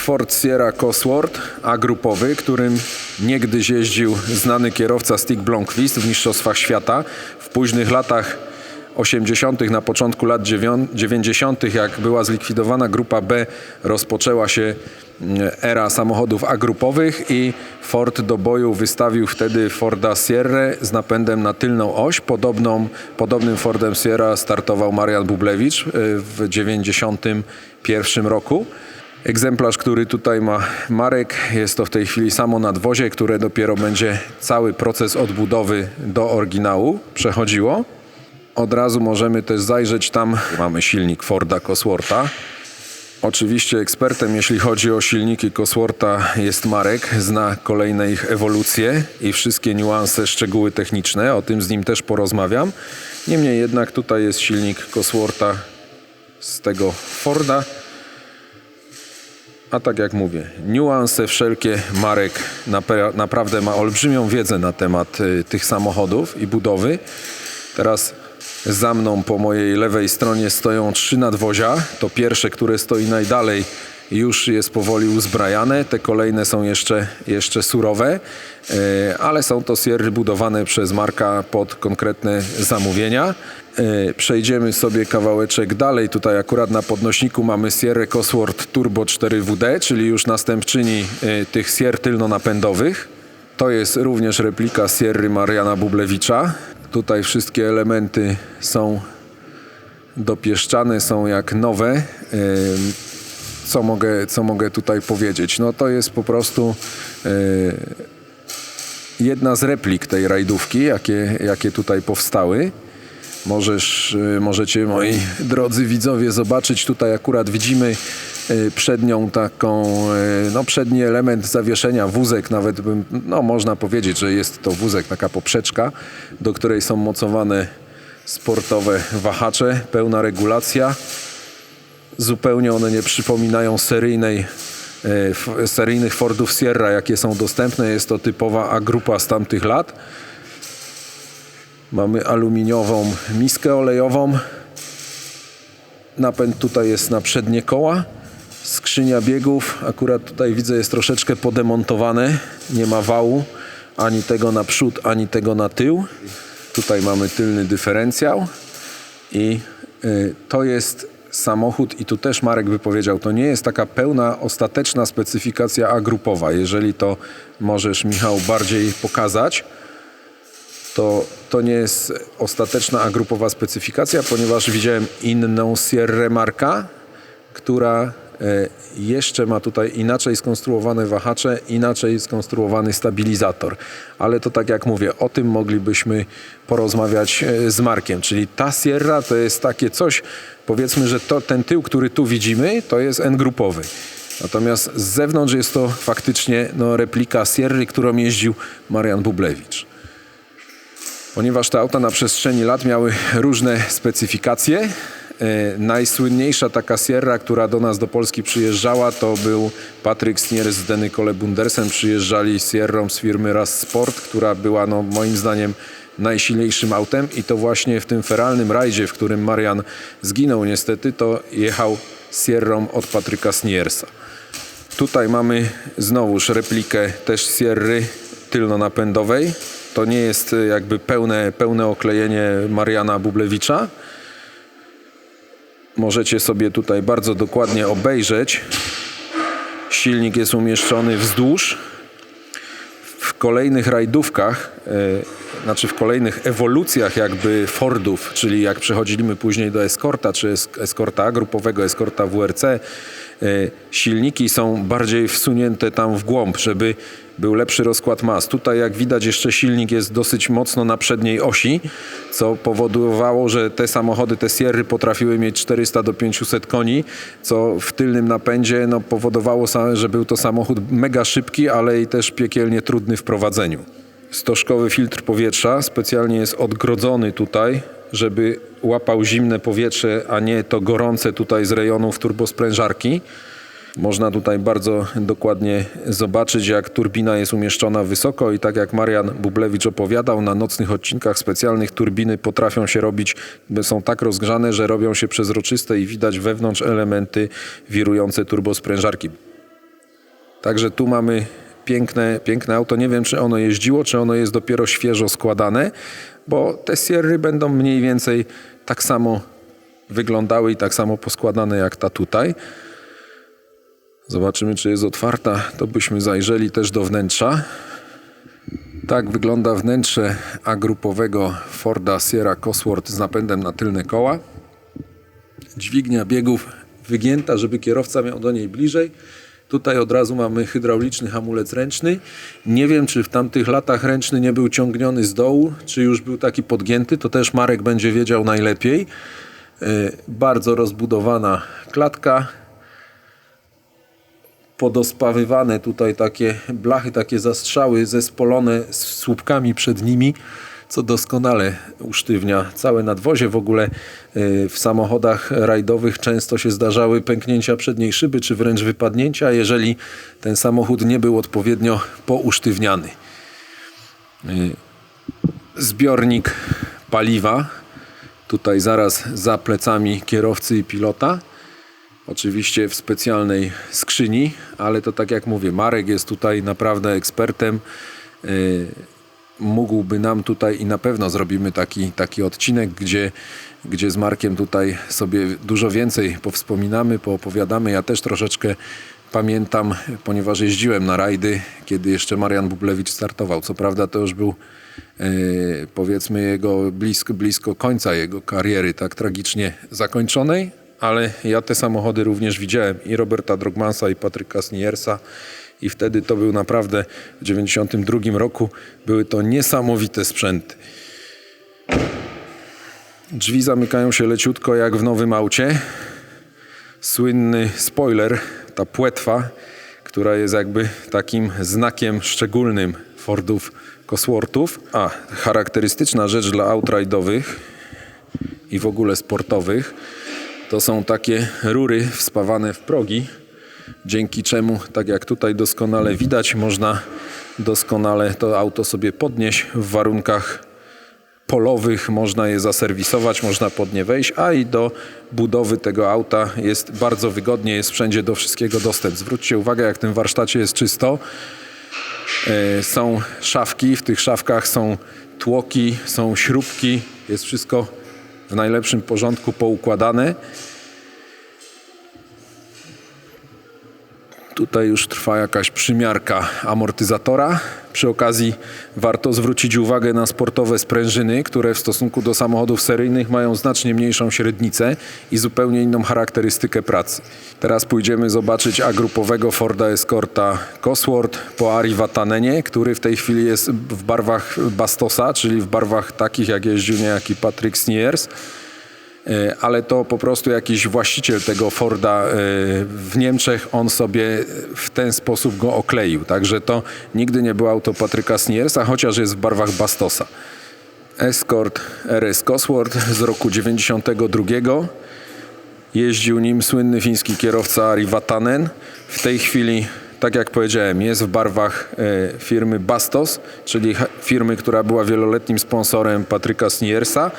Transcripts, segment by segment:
Ford Sierra Cosworth A-grupowy, którym niegdyś jeździł znany kierowca Stig Blomqvist w Mistrzostwach Świata. W późnych latach 80., na początku lat dziewią- 90., jak była zlikwidowana grupa B, rozpoczęła się mm, era samochodów A-grupowych i Ford do boju wystawił wtedy Forda Sierra z napędem na tylną oś. Podobną, podobnym Fordem Sierra startował Marian Bublewicz y, w 91 roku. Egzemplarz, który tutaj ma Marek, jest to w tej chwili samo nadwozie, które dopiero będzie cały proces odbudowy do oryginału przechodziło. Od razu możemy też zajrzeć tam. Mamy silnik Forda Coswortha. Oczywiście ekspertem, jeśli chodzi o silniki Coswortha jest Marek. Zna kolejne ich ewolucje i wszystkie niuanse, szczegóły techniczne. O tym z nim też porozmawiam. Niemniej jednak tutaj jest silnik Coswortha z tego Forda. A tak jak mówię, niuanse wszelkie Marek napra- naprawdę ma olbrzymią wiedzę na temat y, tych samochodów i budowy. Teraz za mną po mojej lewej stronie stoją trzy nadwozia. To pierwsze, które stoi najdalej, już jest powoli uzbrajane. Te kolejne są jeszcze, jeszcze surowe, e, ale są to sierry budowane przez Marka pod konkretne zamówienia. E, Przejdziemy sobie kawałeczek dalej. Tutaj akurat na podnośniku mamy Sierra Cosworth Turbo 4WD, czyli już następczyni e, tych Sier tylnonapędowych. To jest również replika Sierry Mariana Bublewicza. Tutaj wszystkie elementy są dopieszczane, są jak nowe. Ym, Co mogę, co mogę tutaj powiedzieć? No to jest po prostu jedna z replik tej rajdówki, jakie, jakie tutaj powstały. Możesz, y, możecie, moi drodzy widzowie, zobaczyć. Tutaj akurat widzimy y, przednią taką, y, no przedni element zawieszenia, wózek nawet bym, no można powiedzieć, że jest to wózek, taka poprzeczka, do której są mocowane sportowe wahacze, pełna regulacja. Zupełnie one nie przypominają seryjnej, seryjnych Fordów Sierra, jakie są dostępne. Jest to typowa A-grupa z tamtych lat. Mamy aluminiową miskę olejową. Napęd tutaj jest na przednie koła. Skrzynia biegów, akurat tutaj widzę, jest troszeczkę podemontowane. Nie ma wału, ani tego na przód, ani tego na tył. Tutaj mamy tylny dyferencjał. I y, to jest samochód, i tu też Marek by powiedział, to nie jest taka pełna, ostateczna specyfikacja A-grupowa. Jeżeli to możesz, Michał, bardziej pokazać, to, to nie jest ostateczna A-grupowa specyfikacja, ponieważ widziałem inną Sierra Marka, która e, jeszcze ma tutaj inaczej skonstruowane wahacze, inaczej skonstruowany stabilizator. Ale to tak jak mówię, o tym moglibyśmy porozmawiać e, z Markiem. Czyli ta Sierra to jest takie coś, powiedzmy, że to, ten tył, który tu widzimy, to jest N-grupowy. Natomiast z zewnątrz jest to faktycznie no, replika Sierry, którą jeździł Marian Bublewicz. Ponieważ te auta na przestrzeni lat miały różne specyfikacje. E, najsłynniejsza taka Sierra, która do nas do Polski przyjeżdżała, to był Patryk Snier z Denykole Bundersem. Przyjeżdżali Sierrą z firmy Ras Sport, która była no, moim zdaniem najsilniejszym autem i to właśnie w tym feralnym rajdzie, w którym Marian zginął niestety, to jechał Sierrą od Patryka Sniersa. Tutaj mamy znowuż replikę też Sierry tylnonapędowej. To nie jest y, jakby pełne, pełne oklejenie Mariana Bublewicza. Możecie sobie tutaj bardzo dokładnie obejrzeć. Silnik jest umieszczony wzdłuż. W kolejnych rajdówkach, e, znaczy w kolejnych ewolucjach jakby Fordów, czyli jak przechodzimy później do Escorta, czy es- Escorta A grupowego, Escorta WRC, silniki są bardziej wsunięte tam w głąb, żeby był lepszy rozkład mas. Tutaj jak widać jeszcze silnik jest dosyć mocno na przedniej osi, co powodowało, że te samochody, te Sierry potrafiły mieć 400 do 500 koni, co w tylnym napędzie no, powodowało, że był to samochód mega szybki, ale i też piekielnie trudny w prowadzeniu. Stożkowy filtr powietrza specjalnie jest odgrodzony tutaj, żeby łapał zimne powietrze, a nie to gorące tutaj z rejonów turbosprężarki. Można tutaj bardzo dokładnie zobaczyć, jak turbina jest umieszczona wysoko i tak jak Marian Bublewicz opowiadał, na nocnych odcinkach specjalnych turbiny potrafią się robić, są tak rozgrzane, że robią się przezroczyste i widać wewnątrz elementy wirujące turbosprężarki. Także tu mamy piękne, piękne auto. Nie wiem, czy ono jeździło, czy ono jest dopiero świeżo składane, bo te Sierry będą mniej więcej tak samo wyglądały i tak samo poskładane jak ta tutaj. Zobaczymy, czy jest otwarta. To byśmy zajrzeli też do wnętrza. Tak wygląda wnętrze agrupowego Forda Sierra Cosworth z napędem na tylne koła. Dźwignia biegów wygięta, żeby kierowca miał do niej bliżej. Tutaj od razu mamy hydrauliczny hamulec ręczny. Nie wiem, czy w tamtych latach ręczny nie był ciągniony z dołu, czy już był taki podgięty. To też Marek będzie wiedział najlepiej. Yy, Bardzo rozbudowana klatka. Podospawywane tutaj takie blachy, takie zastrzały zespolone z słupkami przed nimi, co doskonale usztywnia całe nadwozie. W ogóle yy, w samochodach rajdowych często się zdarzały pęknięcia przedniej szyby, czy wręcz wypadnięcia, jeżeli ten samochód nie był odpowiednio pousztywniany. Yy, Zbiornik paliwa, tutaj zaraz za plecami kierowcy i pilota. Oczywiście w specjalnej skrzyni, ale to tak jak mówię, Marek jest tutaj naprawdę ekspertem. Mógłby nam tutaj i na pewno zrobimy taki, taki odcinek, gdzie, gdzie z Markiem tutaj sobie dużo więcej powspominamy, poopowiadamy. Ja też troszeczkę pamiętam, ponieważ jeździłem na rajdy, kiedy jeszcze Marian Bublewicz startował. Co prawda to już był yy, powiedzmy jego blisko, blisko końca jego kariery, tak tragicznie zakończonej, ale ja te samochody również widziałem i Roberta Drogmansa i Patryka Sniersa i wtedy to był naprawdę w 92 roku były to niesamowite sprzęty. Drzwi zamykają się leciutko jak w nowym aucie. Słynny spoiler, ta płetwa, która jest jakby takim znakiem szczególnym Fordów Cosworthów. A, charakterystyczna rzecz dla aut rajdowych i w ogóle sportowych to są takie rury wspawane w progi, dzięki czemu, tak jak tutaj doskonale widać, można doskonale to auto sobie podnieść w warunkach polowych, można je zaserwisować, można pod nie wejść, a i do budowy tego auta jest bardzo wygodnie, jest wszędzie do wszystkiego dostęp. Zwróćcie uwagę, jak w tym warsztacie jest czysto. E, Są szafki, w tych szafkach są tłoki, są śrubki, jest wszystko w najlepszym porządku poukładane. Tutaj już trwa jakaś przymiarka amortyzatora. Przy okazji warto zwrócić uwagę na sportowe sprężyny, które w stosunku do samochodów seryjnych mają znacznie mniejszą średnicę i zupełnie inną charakterystykę pracy. Teraz pójdziemy zobaczyć agrupowego Forda Escorta Cosworth po Ari Vatanenie, który w tej chwili jest w barwach Bastosa, czyli w barwach takich jak jeździł niejaki Patrick Sniers. E, ale to po prostu jakiś właściciel tego Forda e, w Niemczech, on sobie w ten sposób go okleił. Także to nigdy nie było auto Patryka Sniersa, chociaż jest w barwach Bastosa. Escort RS Cosworth z roku 92. Jeździł nim słynny fiński kierowca Ari Vatanen. W tej chwili, tak jak powiedziałem, jest w barwach e, firmy Bastos, czyli firmy, która była wieloletnim sponsorem Patryka Sniersa.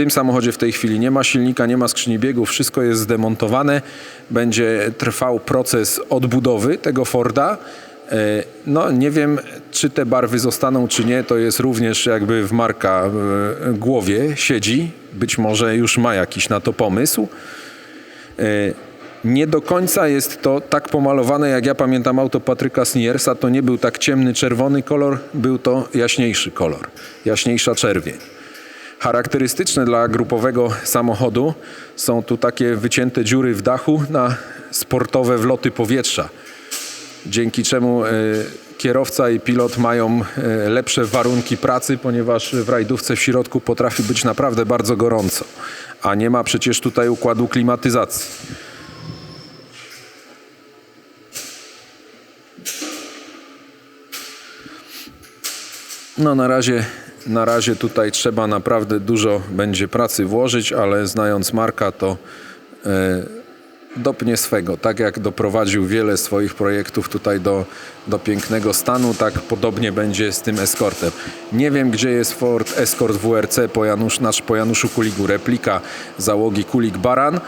Tym samochodzie w tej chwili nie ma silnika, nie ma skrzyni biegów, wszystko jest zdemontowane. Będzie trwał proces odbudowy tego Forda. E, No nie wiem, czy te barwy zostaną, czy nie. To jest również jakby w Marka e, głowie siedzi. Być może już ma jakiś na to pomysł. E, Nie do końca jest to tak pomalowane, jak ja pamiętam auto Patryka Sniersa. To nie był tak ciemny czerwony kolor, był to jaśniejszy kolor, jaśniejsza czerwień. Charakterystyczne dla grupowego samochodu są tu takie wycięte dziury w dachu na sportowe wloty powietrza, dzięki czemu e, kierowca i pilot mają e, lepsze warunki pracy, ponieważ w rajdówce w środku potrafi być naprawdę bardzo gorąco, a nie ma przecież tutaj układu klimatyzacji. No na razie, na razie tutaj trzeba naprawdę dużo będzie pracy włożyć, ale znając Marka to e, dopnie swego. Tak jak doprowadził wiele swoich projektów tutaj do, do pięknego stanu, tak podobnie będzie z tym Escortem. Nie wiem gdzie jest Ford Escort WRC po, Janusz, nasz, po Januszu Kuligu, replika załogi Kulik Baran.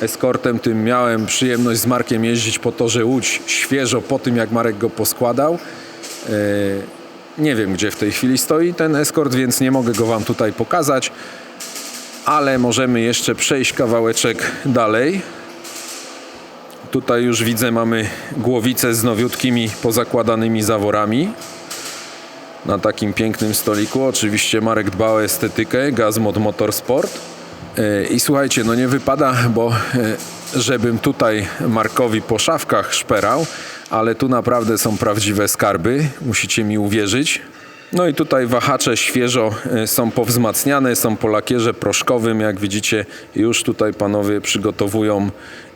Eskortem tym miałem przyjemność z Markiem jeździć po torze Łódź świeżo po tym, jak Marek go poskładał. Nie wiem, gdzie w tej chwili stoi ten Escort, więc nie mogę go Wam tutaj pokazać, ale możemy jeszcze przejść kawałeczek dalej. Tutaj już widzę, mamy głowicę z nowiutkimi pozakładanymi zaworami na takim pięknym stoliku. Oczywiście Marek dba o estetykę, Gazmod Motorsport. E, I słuchajcie, no nie wypada, bo e, żebym tutaj Markowi po szafkach szperał, ale tu naprawdę są prawdziwe skarby, musicie mi uwierzyć. No i tutaj wahacze świeżo e, są powzmacniane, są po lakierze proszkowym, jak widzicie już tutaj panowie przygotowują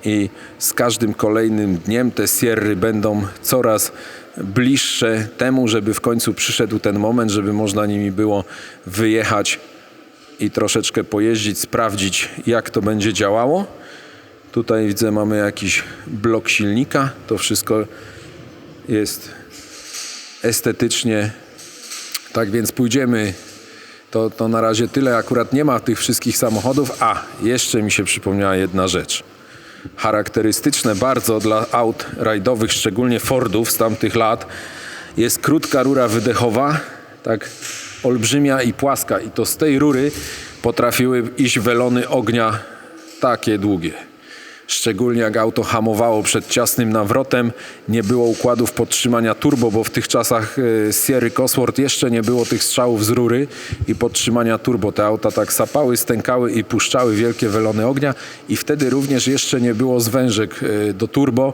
i z każdym kolejnym dniem te sierry będą coraz bliższe temu, żeby w końcu przyszedł ten moment, żeby można nimi było wyjechać i troszeczkę pojeździć, sprawdzić jak to będzie działało. Tutaj widzę mamy jakiś blok silnika. To wszystko jest estetycznie. Tak więc pójdziemy. To, to na razie tyle. Akurat nie ma tych wszystkich samochodów. A, jeszcze mi się przypomniała jedna rzecz. Charakterystyczne bardzo dla aut rajdowych, szczególnie Fordów z tamtych lat, jest krótka rura wydechowa, tak olbrzymia i płaska. I to z tej rury potrafiły iść welony ognia takie długie. Szczególnie jak auto hamowało przed ciasnym nawrotem, nie było układów podtrzymania turbo, bo w tych czasach e, Sierry Cosworth jeszcze nie było tych strzałów z rury i podtrzymania turbo. Te auta tak sapały, stękały i puszczały wielkie welony ognia i wtedy również jeszcze nie było zwężek e, do turbo,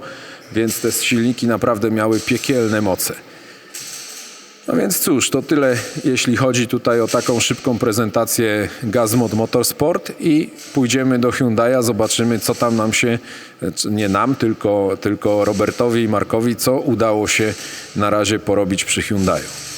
więc te silniki naprawdę miały piekielne moce. No więc cóż, to tyle jeśli chodzi tutaj o taką szybką prezentację Gazmod Motorsport i pójdziemy do Hyundai'a, zobaczymy co tam nam się, nie nam, tylko, tylko Robertowi i Markowi, co udało się na razie porobić przy Hyundai'u.